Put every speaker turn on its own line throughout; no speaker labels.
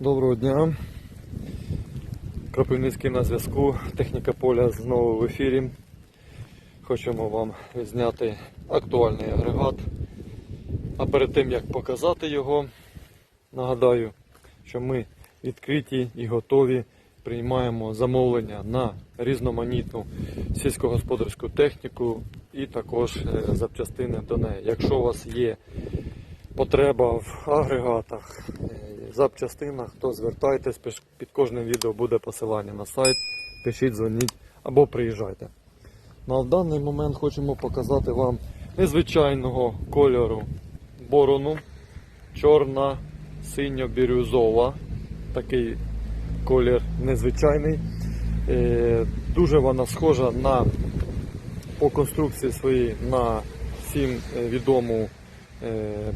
Доброго дня. Кропивницький на зв'язку. Техніка поля знову в ефірі. Хочемо вам зняти актуальний агрегат. А перед тим як показати його, нагадаю, що ми відкриті і готові приймаємо замовлення на різноманітну сільськогосподарську техніку і також е, запчастини до неї. Якщо у вас є потреба в агрегатах, е, запчастинах, то звертайтесь, під кожним відео буде посилання на сайт, пишіть, дзвоніть або приїжджайте. На даний момент хочемо показати вам незвичайного кольору борону, чорна, синьо-бірюзова. Такий колір незвичайний. Е, Дуже вона схожа на по конструкції своїй на всім е, відому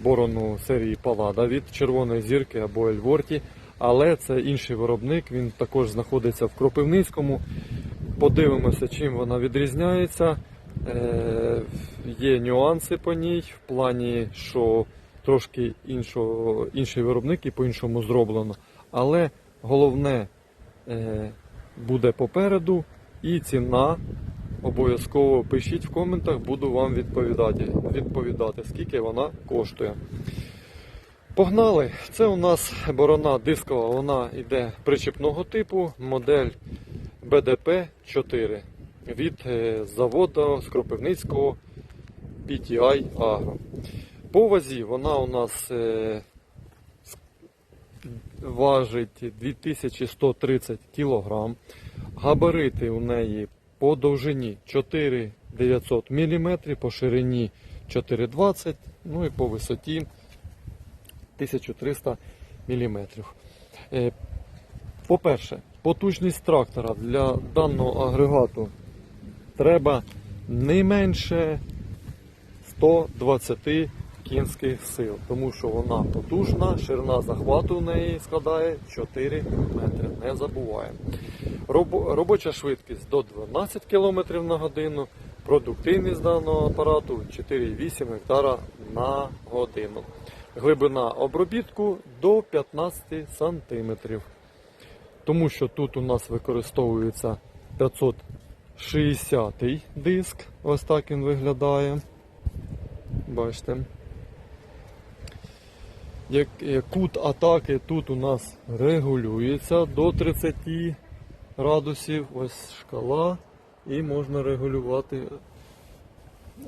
борону серії Палада від червоної зірки або Ельворті. Але це інший виробник, він також знаходиться в Кропивницькому. Подивимося, чим вона відрізняється. Е, Є нюанси по ній в плані, що трошки іншого, інший виробник і по-іншому зроблено. Але головне е, буде попереду і ціна Обов'язково пишіть в коментах, буду вам відповідати, відповідати, скільки вона коштує. Погнали! Це у нас борона дискова, вона йде причепного типу, модель BDP 4 від е, заводу з Кропивницького PTI Agro. По вазі вона у нас е, важить 2130 кг. Габарити у неї по довжині 4900 мм, по ширині 420 ну і по висоті 1300 мм. Е, По-перше, потужність трактора для даного агрегату треба не менше 120 кінських сил, тому що вона потужна, ширина захвату в неї складає 4 метри. Не забуваємо. Робо- Робоча швидкість до 12 км на годину, продуктивність даного апарату 4,8 гектара на годину. Глибина обробітку до 15 см. Тому що тут у нас використовується 560 диск. Ось так він виглядає. Бачите. Як кут атаки тут у нас регулюється до 30 градусів. Ось шкала. І можна регулювати.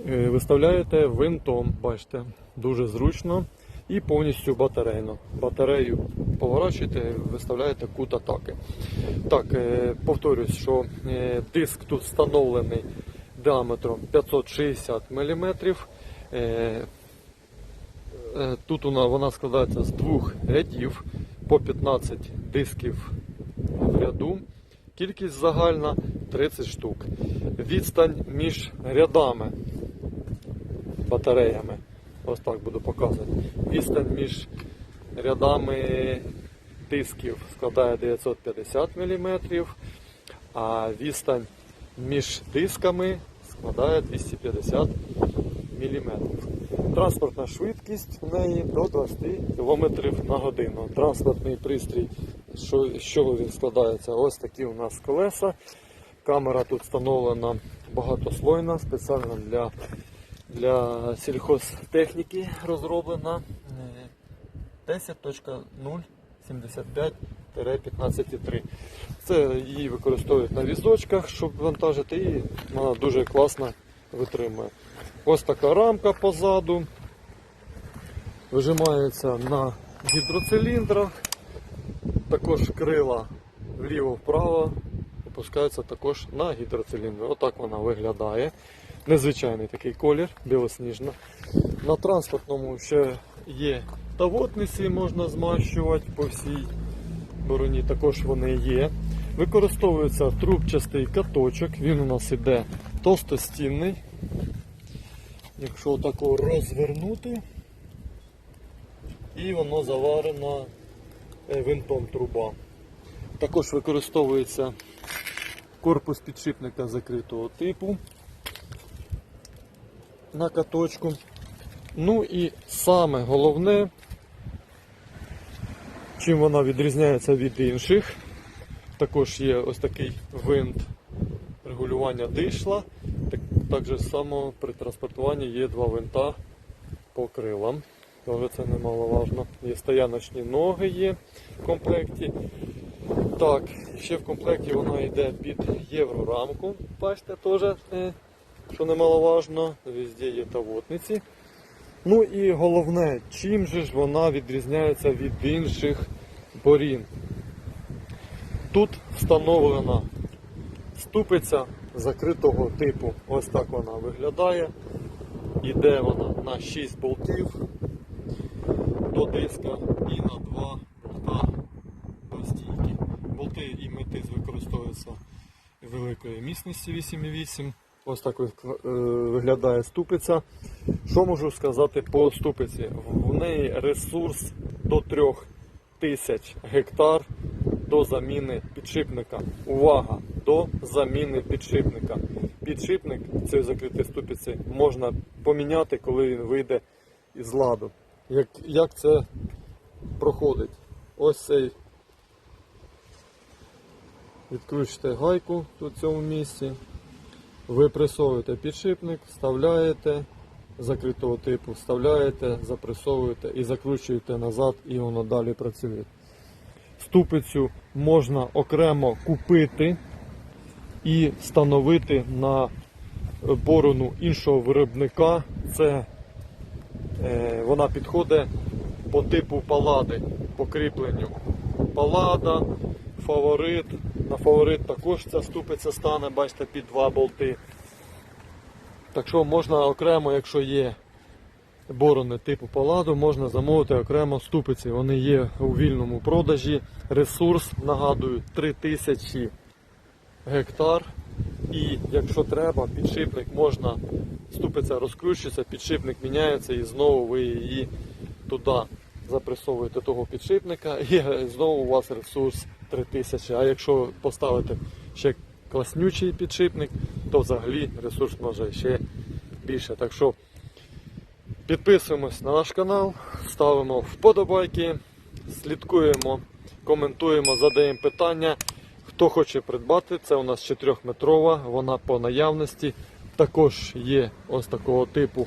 Е, Виставляєте винтом, бачите, дуже зручно. І повністю батарейно. Батарею поворачуєте, виставляєте кут атаки. Так, е, повторюсь, що е, диск тут встановлений діаметром 560 мм. Тут вона складається з двох рядів по 15 дисків в ряду. Кількість загальна 30 штук. Відстань між рядами батареями. Ось так буду показувати. Відстань між рядами дисків складає 950 мм, а відстань між дисками складає 250 мм. Транспортна швидкість в неї до 20 км на годину. Транспортний пристрій, що, з чого він складається? Ось такі у нас колеса. Камера тут встановлена багатослойна, спеціально для, для сільхозтехніки розроблена. Е, 10.075-15.3. Це її використовують на візочках, щоб вантажити, і вона дуже класно витримує. Ось така рамка позаду. Вижимається на гідроциліндрах. Також крила вліво-вправо опускаються також на гідроциліндр. Отак вона виглядає. Незвичайний такий колір, білосніжна. На транспортному ще є тавотниці, можна змащувати по всій бороні, також вони є. Використовується трубчастий каточок, він у нас іде товстостінний. Якщо тако розвернути, і воно заварено винтом труба. Також використовується корпус підшипника закритого типу на каточку. Ну і саме головне, Чим вона відрізняється від інших? Також є ось такий винт регулювання дишла. Так, так само при транспортуванні є два винта по крилам. Тоже це немаловажно. Є стояночні ноги є в комплекті. Так, ще в комплекті вона йде під єврорамку. Бачите, теж, е, що немаловажно, везде є тавотниці. Ну і головне, чим же ж вона відрізняється від інших борін. Тут встановлена ступиця закритого типу. Ось так вона виглядає. Іде вона на 6 болтів до диска і на 2 болта до стійки. Болти і метиз використовуються великої міцності 8,8. Ось так е, виглядає ступиця. Що можу сказати по ступиці? В неї ресурс до 3000 гектар до заміни підшипника. Увага! До заміни підшипника. Підшипник цієї закритої ступиці можна поміняти, коли він вийде із ладу. Як, як це проходить? Ось цей відкручуєте гайку тут в цьому місці. Ви пресовуєте підшипник, вставляєте закритого типу, вставляєте, запресовуєте і закручуєте назад, і воно далі працює. Ступицю можна окремо купити і встановити на борону іншого виробника. Це вона підходить по типу палади, по кріпленню. Палада, фаворит. На фаворит також ця ступиця стане, бачите, під два болти. Так що можна окремо, якщо є борони типу паладу, можна замовити окремо ступиці. Вони є у вільному продажі. Ресурс, нагадую, 3000 гектар. І якщо треба, підшипник можна, ступиця розкручується, підшипник міняється і знову ви її туди запресовуєте того підшипника і знову у вас ресурс 3000. А якщо поставити ще класнючий підшипник, то взагалі ресурс може ще більше. Так що підписуємось на наш канал, ставимо вподобайки, слідкуємо, коментуємо, задаємо питання. Хто хоче придбати, це у нас 4-метрова, вона по наявності. Також є ось такого типу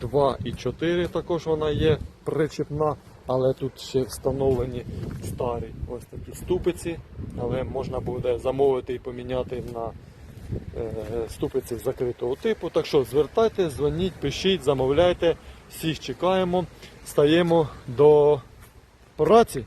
2,4, також вона є причепна, але тут ще встановлені старі ось такі ступиці, але можна буде замовити і поміняти на е, ступиці закритого типу. Так що звертайтесь, дзвоніть, пишіть, замовляйте, всіх чекаємо, стаємо до праці.